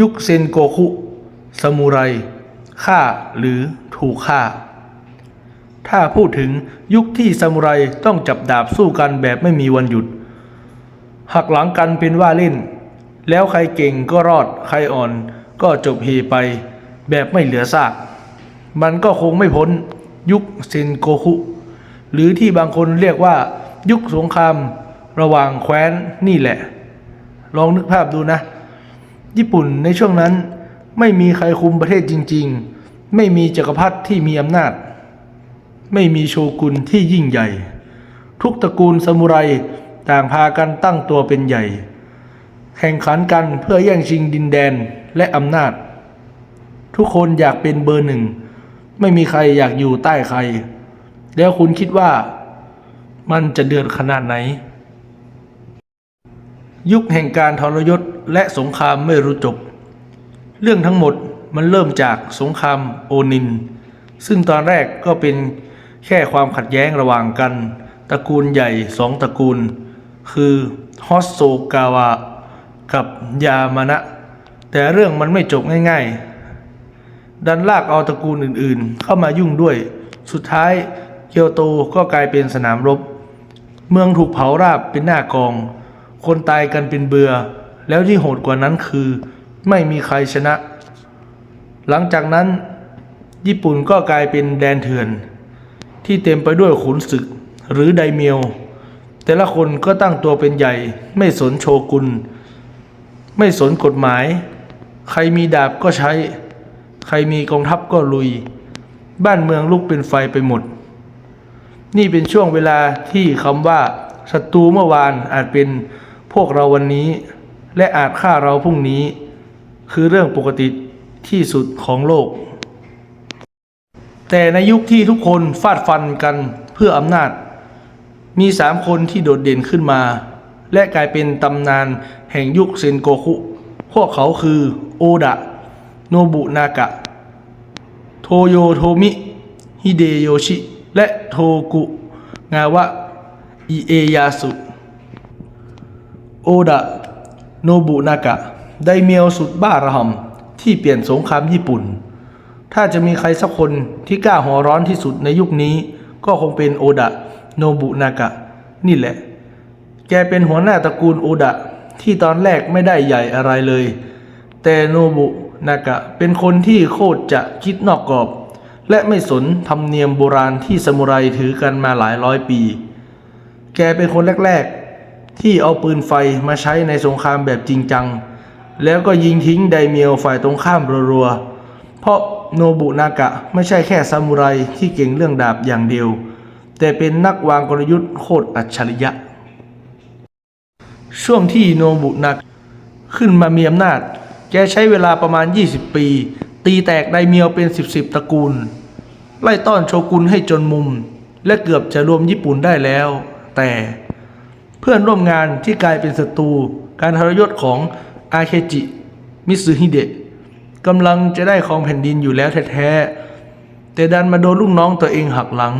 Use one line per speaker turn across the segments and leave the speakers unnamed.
ยุคเซนโกคุซามูไรฆ่าหรือถูกฆ่า ถ้าพูดถึงยุคที่ซามูไรต้องจับดาบสู้กันแบบไม่มีวันหยุด หักหลังกันเป็นว่าเล่น แล้วใครเก่งก็รอดใครอ่อนก็จบเฮไปแบบไม่เหลือซาก มันก็คงไม่พ้นยุคเซนโกคุ หรือที่บางคนเรียกว่ายุคสงครามระหว่างแคว้นนี่แหละ ลองนึกภาพดูนะ ญี่ปุ่นในช่วงนั้นไม่มีใครคุมประเทศจริง ๆ ไม่มีจักรพรรดิที่มีอำนาจ ไม่มีโชกุนที่ยิ่งใหญ่ ทุกตระกูลซามูไรต่างพากันตั้งตัวเป็นใหญ่ แข่งขันกันเพื่อแย่งชิงดินแดนและอำนาจ ทุกคนอยากเป็นเบอร์หนึ่ง ไม่มีใครอยากอยู่ใต้ใคร แล้วคุณคิดว่ามันจะเดือดขนาดไหน ยุคแห่งการทรยศ และสงครามไม่รู้จบ เรื่องทั้งหมดมันเริ่มจากสงครามโอนิน ซึ่งตอนแรกก็เป็นแค่ความขัดแย้งระหว่างกัน ตระกูลใหญ่สองตระกูล คือฮอสโซกาวะกับยามานะ แต่เรื่องมันไม่จบง่ายๆ ดันลากเอาตระกูลอื่นๆ เข้ามายุ่งด้วย สุดท้ายเกียวโตก็กลายเป็นสนามรบ เมืองถูกเผาราบเป็นหน้ากอง คนตายกันเป็นเบือ แล้วที่โหดกว่านั้นคือ ไม่มีใครชนะ หลังจากนั้น ญี่ปุ่นก็กลายเป็นแดนเถื่อน ที่เต็มไปด้วยขุนศึกหรือไดเมียว แต่ละคนก็ตั้งตัวเป็นใหญ่ ไม่สนโชกุนไม่สนกฎหมาย ใครมีดาบก็ใช้ ใครมีกองทัพก็ลุย บ้านเมืองลุกเป็นไฟไปหมด นี่เป็นช่วงเวลาที่คำว่าศัตรูเมื่อวานอาจเป็นพวกเราวันนี้ และอาจฆ่าเราพรุ่งนี้ คือเรื่องปกติที่สุดของโลก แต่ในยุคที่ทุกคนฟาดฟันกันเพื่ออำนาจ มีสามคนที่โดดเด่นขึ้นมา และกลายเป็นตำนานแห่งยุคเซนโกคุ พวกเขาคือโอดะ โนบุนากะ โทโยโทมิ ฮิเดโยชิ และโทกุ งาวะ อิเอยาสุ โอดะ โนบุนากะ ไดเมียวสุดบ้าระห่ำที่เปลี่ยนสงครามญี่ปุ่น ถ้าจะมีใครสักคนที่กล้าหัวร้อนที่สุดในยุคนี้ ก็คงเป็นโอดะโนบุนากะ นี่แหละ แกเป็นหัวหน้าตระกูลโอดะที่ตอนแรกไม่ได้ใหญ่อะไรเลย แต่โนบุนากะเป็นคนที่โคตรจะคิดนอกกรอบ และไม่สนธรรมเนียมโบราณที่สมุไรถือกันมาหลายร้อยปี แกเป็นคนแรก ที่เอาปืนไฟมาใช้ในสงครามแบบจริงจัง แล้วก็ยิงทิ้งไดเมียวฝ่ายตรงข้ามรัวๆ เพราะโนบุนากะไม่ใช่แค่ซามูไรที่เก่งเรื่องดาบอย่างเดียว แต่เป็นนักวางกลยุทธ์โคตรอัจฉริยะ ช่วงที่โนบุนากะขึ้นมามีอำนาจ แกใช้เวลาประมาณ 20 ปี ตีแตกไดเมียวเป็น 10บสตระกูล ไล่ต้อนโชกุนให้จนมุม และเกือบจะรวมญี่ปุ่นได้แล้ว แต่ พื่อนร่วมงานที่กลายเป็นศัตรูการทรยศของอาเคจิ มิสึฮิเดะกำลังจะได้ครองแผ่นดินอยู่แล้วแท้ๆ แต่ดันมาโดนลูกน้องตัวเองหักหลัง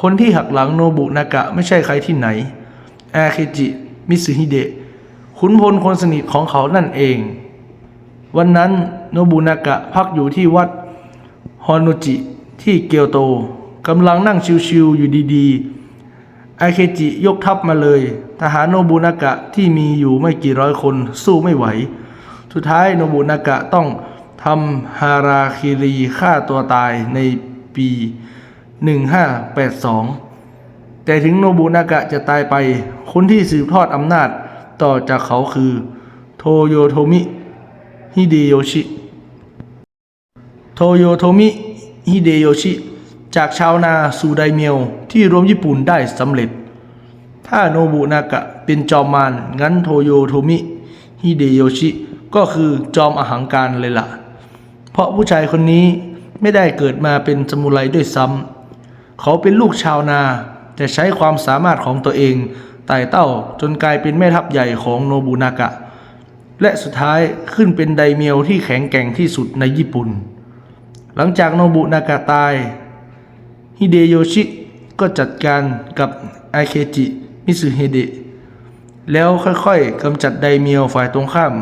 คนที่หักหลังโนบุนากะไม่ใช่ใครที่ไหน อาเคจิ มิสึฮิเดะขุนพลคนสนิทของเขานั่นเอง วันนั้นโนบุนากะพักอยู่ที่วัดฮอนโนจิที่เกียวโตกำลังนั่งชิวๆอยู่ดีๆ ไอเคจิยกทัพมาเลย ทหารโนบุนากะที่มีอยู่ไม่กี่ร้อยคนสู้ไม่ไหว สุดท้ายโนบุนากะต้องทำฮาราคิรีฆ่าตัวตายในปี 1582 แต่ถึงโนบุนากะจะตายไป คนที่สืบทอดอำนาจต่อจากเขาคือ โทโยโทมิฮิเดโยชิ โทโยโทมิฮิเดโยชิ จากชาวนาสู่ไดเมียวที่รวมญี่ปุ่นได้สำเร็จ ถ้าโนบุนากะเป็นจอมมารงั้นโทโยโทมิฮิเดโยชิก็คือจอมอหังการเลยล่ะ เพราะผู้ชายคนนี้ไม่ได้เกิดมาเป็นสมุไรด้วยซ้ำ เขาเป็นลูกชาวนา แต่ใช้ความสามารถของตัวเองไต่เต้าจนกลายเป็นแม่ทัพใหญ่ของโนบุนากะ และสุดท้ายขึ้นเป็นไดเมียวที่แข็งแกร่งที่สุดในญี่ปุ่น หลังจากโนบุนากะตาย ฮิเดโยชิก็จัดการกับไอเคจิมิสึเฮเดะแล้วค่อยๆกำจัดไดเมียวฝ่ายตรงข้าม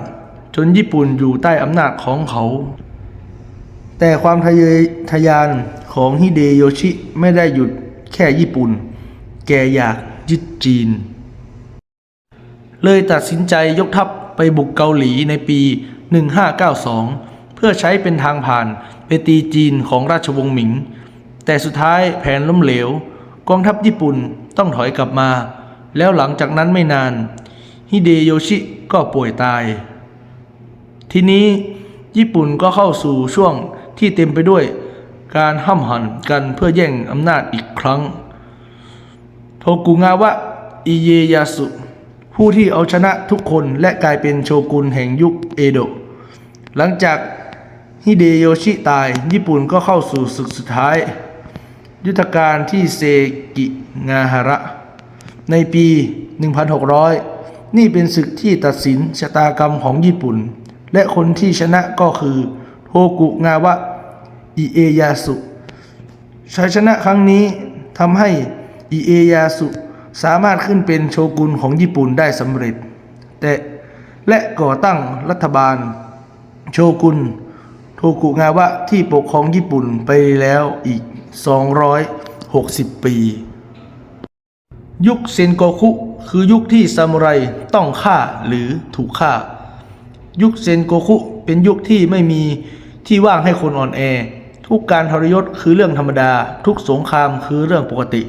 จนญี่ปุ่นอยู่ใต้อำนาจของเขา แต่ความทะเยอทะยานของฮิเดโยชิไม่ได้หยุดแค่ญี่ปุ่น แกอยากยึดจีน เลยตัดสินใจยกทัพไปบุกเกาหลีในปี 1592 เพื่อใช้เป็นทางผ่านไปตีจีนของราชวงศ์หมิง แต่สุดท้ายแผนล้มเหลว กองทัพญี่ปุ่นต้องถอยกลับมา แล้วหลังจากนั้นไม่นาน ฮิเดโยชิก็ป่วยตาย ทีนี้ญี่ปุ่นก็เข้าสู่ช่วงที่เต็มไปด้วยการห้ำหันกันเพื่อแย่งอำนาจอีกครั้ง โทกุงาวะ อิเยยาสุ ผู้ที่เอาชนะทุกคนและกลายเป็นโชกุนแห่งยุคเอโดะ หลังจากฮิเดโยชิตายญี่ปุ่นก็เข้าสู่ศึกสุดท้าย ยุทธการที่เซกิงาฮาระ ในปี 1600 นี่เป็นศึกที่ตัดสินชะตากรรมของญี่ปุ่น และคนที่ชนะก็คือโทกุงาวะอิเอยาสุชัยชนะครั้งนี้ทำให้อิเอยาสุสามารถขึ้นเป็นโชกุนของญี่ปุ่นได้สำเร็จ แต่และก่อตั้งรัฐบาล โชกุนโทกุงาวะที่ปกครองญี่ปุ่นไปแล้วอีก 260 ปี ยุคเซนโกคุ คือยุคที่ซามูไรต้องฆ่าหรือถูกฆ่า ยุคเซนโกคุเป็นยุคที่ไม่มีที่ว่างให้คนอ่อนแอ ทุกการทรยศคือเรื่องธรรมดา ทุกสงครามคือเรื่องปกติ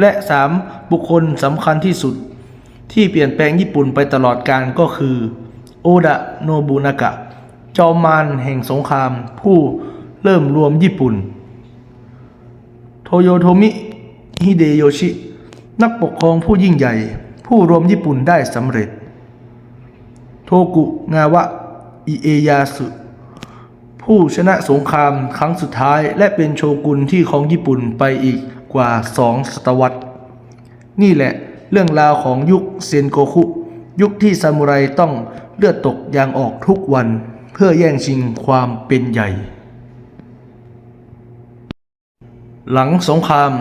และ 3. บุคคลสำคัญที่สุด ที่เปลี่ยนแปลงญี่ปุ่นไปตลอดการก็คือ โอดะโนบุนากะ จอมมารแห่งสงคราม ผู้เริ่มรวมญี่ปุ่น โทโยโทมิ ฮิเดโยชิ นักปกครองผู้ยิ่งใหญ่ ผู้รวมญี่ปุ่นได้สำเร็จ โทกุงาวะ อิเอยาสุผู้ชนะสงครามครั้งสุดท้าย และเป็นโชกุนที่ของญี่ปุ่นไปอีกกว่าสองศตวรรษ นี่แหละเรื่องราวของยุคเซนโกคุ ยุคที่ซามูไรต้องเลือดตกยางออกทุกวัน เพื่อแย่งชิงความเป็นใหญ่ หลังสงคราม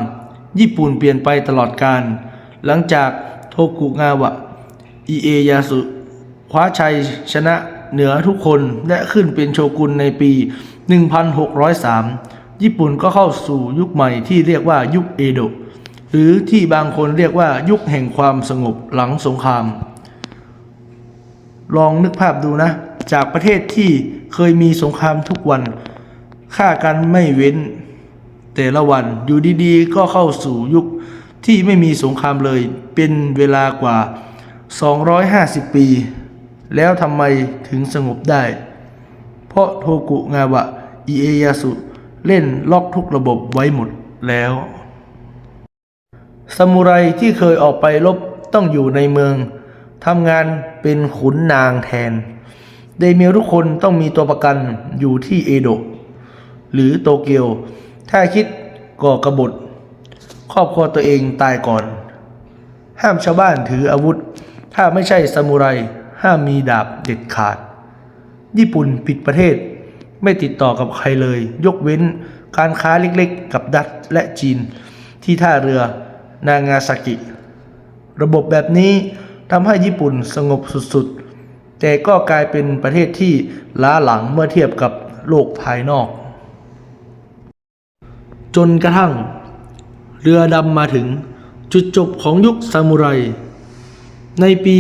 ญี่ปุ่นเปลี่ยนไปตลอดการ หลังจากโทกุงาวะอิเอยาสุคว้าชัยชนะเหนือทุกคนและขึ้นเป็นโชกุนในปี 1603 ญี่ปุ่นก็เข้าสู่ยุคใหม่ที่เรียกว่ายุคเอโดะหรือที่บางคนเรียกว่ายุคแห่งความสงบหลังสงคราม ลองนึกภาพดูนะ จากประเทศที่เคยมีสงครามทุกวันฆ่ากันไม่เว้น แต่ละวันอยู่ดีๆ ก็เข้าสู่ยุคที่ไม่มีสงครามเลย เป็นเวลากว่า 250 ปี แล้วทำไมถึงสงบได้ เพราะโทกุงาวะอิเอยาสุ เล่นล็อกทุกระบบไว้หมดแล้วซามูไรที่เคยออกไปรบต้องอยู่ในเมืองทำงานเป็นขุนนางแทนเดเมียทุกคนต้องมีตัวประกันอยู่ที่เอโดะหรือโตเกียว ถ้าคิดก่อกบฏครอบครัวตัวเองตายก่อน ห้ามชาวบ้านถืออาวุธ ถ้าไม่ใช่ซามูไรห้ามมีดาบเด็ดขาด ญี่ปุ่นปิดประเทศ ไม่ติดต่อกับใครเลย ยกเว้นการค้าเล็กๆ กับดัตช์และจีน ที่ท่าเรือนางาซากิ ระบบแบบนี้ทำให้ญี่ปุ่นสงบสุดๆ แต่ก็กลายเป็นประเทศที่ล้าหลังเมื่อเทียบกับโลกภายนอก จนกระทั่ง เรือดำมาถึงจุดจบของยุคซามูไร ในปี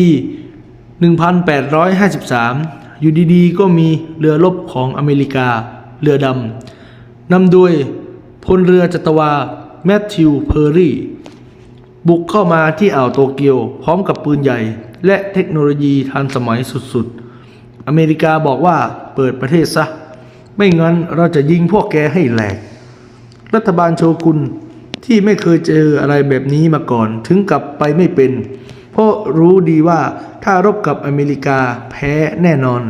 1853 อยู่ดีๆ ก็มีเรือรบของอเมริกา เรือดำนำโดยพลเรือจัตวา แมทธิว เพอร์รี่ บุกเข้ามาที่อ่าวโตเกียวพร้อมกับปืนใหญ่ และเทคโนโลยีทันสมัยสุดๆ อเมริกาบอกว่าเปิดประเทศซะ ไม่งั้นเราจะยิงพวกแกให้แหลก รัฐบาลโชกุนที่ไม่เคยเจออะไรแบบนี้มาก่อน ถึงกลับไปไม่เป็น เพราะรู้ดีว่าถ้ารบกับอเมริกาแพ้แน่นอน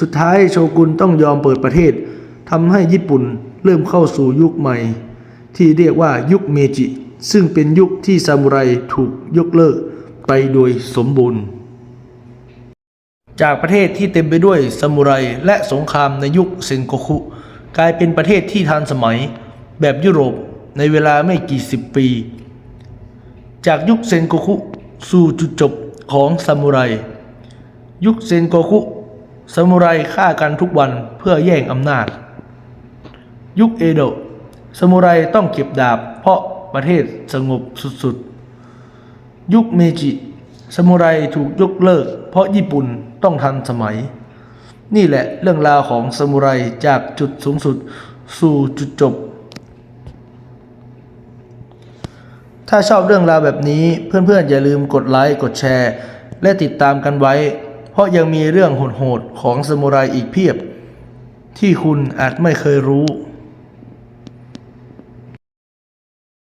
สุดท้ายโชกุนต้องยอมเปิดประเทศทำให้ญี่ปุ่นเริ่มเข้าสู่ยุคใหม่ ที่เรียกว่ายุคเมจิ ซึ่งเป็นยุคที่ซามูไรถูกยกเลิกไปโดยสมบูรณ์ จากประเทศที่เต็มไปด้วยซามูไรและสงครามในยุคเซนโกคุกลายเป็นประเทศที่ทันสมัย แบบยุโรปในเวลาไม่กี่สิบปี จากยุคเซนโกคุสู่จุดจบของซามูไร ยุคเซนโกคุซามูไรฆ่ากันทุกวันเพื่อแย่งอำนาจ ยุคเอโดะซามูไรต้องเก็บดาบเพราะประเทศสงบสุดๆ ยุคเมจิซามูไรถูกยกเลิก เพราะญี่ปุ่นต้องทันสมัย นี่แหละเรื่องราวของซามูไรจากจุดสูงสุดสู่จุดจบ ถ้าชอบเรื่องราวแบบนี้เพื่อนๆอย่าลืมกดไลค์กดแชร์ และติดตามกันไว้ เพราะยังมีเรื่องโหดๆของสมุไรอีกเพียบ ที่คุณอาจไม่เคยรู้